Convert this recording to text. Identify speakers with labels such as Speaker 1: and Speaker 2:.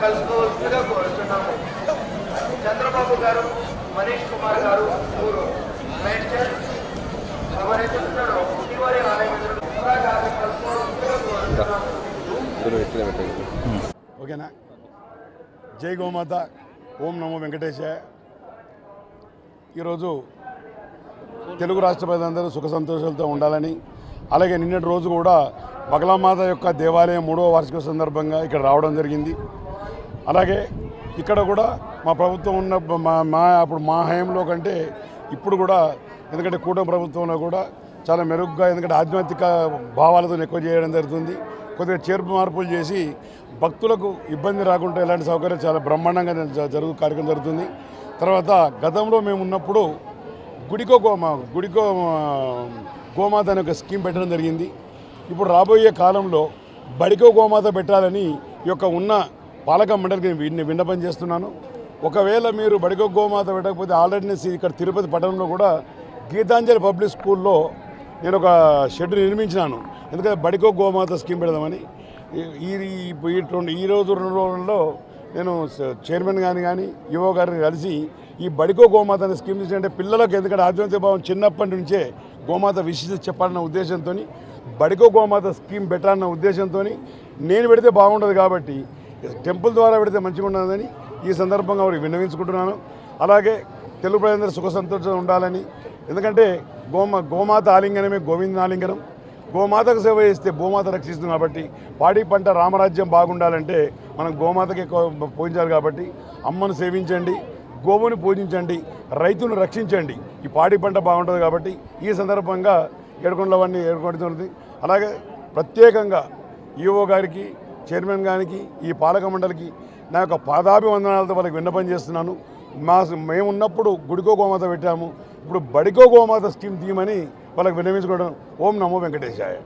Speaker 1: కలుసుకోవాల్సిందిగా కోరుతున్నాము చంద్రబాబు గారు మనీష్ కుమార్ గారు ఊరు మేడ్చల్ తమరెచ్చుంటున్నాను శ్రీవారి ఆలయం ఎదురుగా సభాగారిని కలుసుకోవాల్సిందిగా కోరుతున్నాము
Speaker 2: ఓకేనా? జై గోమాత. ఓం నమో వెంకటేశాయ ఈరోజు తెలుగు రాష్ట్ర ప్రజలందరూ సుఖ సంతోషాలతో ఉండాలని అలాగే నిన్నటి రోజు కూడా బగలామాత యొక్క దేవాలయం మూడవ వార్షిక సందర్భంగా ఇక్కడ రావడం జరిగింది. అలాగే ఇక్కడ కూడా మా ప్రభుత్వం ఉన్న మా మా అప్పుడు మా హయాంలో కంటే ఇప్పుడు కూడా ఎందుకంటే కూటమి ప్రభుత్వంలో కూడా చాలా మెరుగ్గా ఎందుకంటే ఆధ్యాత్మిక భావాలతో ఎక్కువ చేయడం జరుగుతుంది. కొద్దిగా చేర్పు మార్పులు చేసి భక్తులకు ఇబ్బంది రాకుండా ఇలాంటి సౌకర్యం చాలా బ్రహ్మాండంగా జరుగు కార్యక్రమం జరుగుతుంది. తర్వాత గతంలో మేము ఉన్నప్పుడు గుడికో గోమా గుడికో గోమాత అనే ఒక స్కీమ్ పెట్టడం జరిగింది. ఇప్పుడు రాబోయే కాలంలో బడికో గోమాత పెట్టాలని ఈ యొక్క ఉన్న పాలక మండలికి వీటిని విన్నపం చేస్తున్నాను. ఒకవేళ మీరు బడికో గోమాత పెట్టకపోతే ఆల్రెడీ ఇక్కడ తిరుపతి పట్టణంలో కూడా గీతాంజలి పబ్లిక్ స్కూల్లో నేను ఒక షెడ్ నిర్మించినాను. ఎందుకంటే బడికో గోమాత స్కీమ్ పెడదామని. ఈ- రెండు ఈ రోజు రెండు రోజుల్లో నేను చైర్మన్ గారిని కానీ యువ గారిని కలిసి ఈ బడికో గోమాత అనే స్కీమ్ తీసుకుంటే పిల్లలకు ఎందుకంటే ఆధ్యాత్మిక భావం చిన్నప్పటి నుంచే గోమాత విశిష్ట చెప్పాలన్న ఉద్దేశంతో బడికో గోమాత స్కీమ్ పెట్టాలన్న ఉద్దేశంతో నేను పెడితే బాగుండదు కాబట్టి టెంపుల్ ద్వారా పెడితే మంచిగా ఉండదని ఈ సందర్భంగా వారికి విన్నవించుకుంటున్నాను. అలాగే తెలుగు ప్రజలందరూ సుఖ సంతోషం ఉండాలని. ఎందుకంటే గోమ గోమాత ఆలింగనమే గోవింద ఆలింగనం. గోమాతకు సేవ చేస్తే భూమాత రక్షిస్తుంది కాబట్టి పాడి పంట రామరాజ్యం బాగుండాలంటే మనం గోమాతకి పూజించాలి కాబట్టి అమ్మను సేవించండి గోవుని పూజించండి రైతును రక్షించండి. ఈ పాడి పంట బాగుంటుంది కాబట్టి ఈ సందర్భంగా ఏడుకొండలవన్నీ ఏడుకొడుతుంది అలాగే ప్రత్యేకంగా ఈఓ గారికి చైర్మన్ గారికి ఈ పాలక మండలికి నా యొక్క పాదాభివందనాలతో వాళ్ళకి విన్నపం చేస్తున్నాను. మా మేము ఉన్నప్పుడు గుడికో గోమాత పెట్టాము. ఇప్పుడు బడికో గోమాత స్కీమ్ తీయమని వాళ్ళకి విన్నవించుకోవడం ఓం నమో వెంకటేశాయ.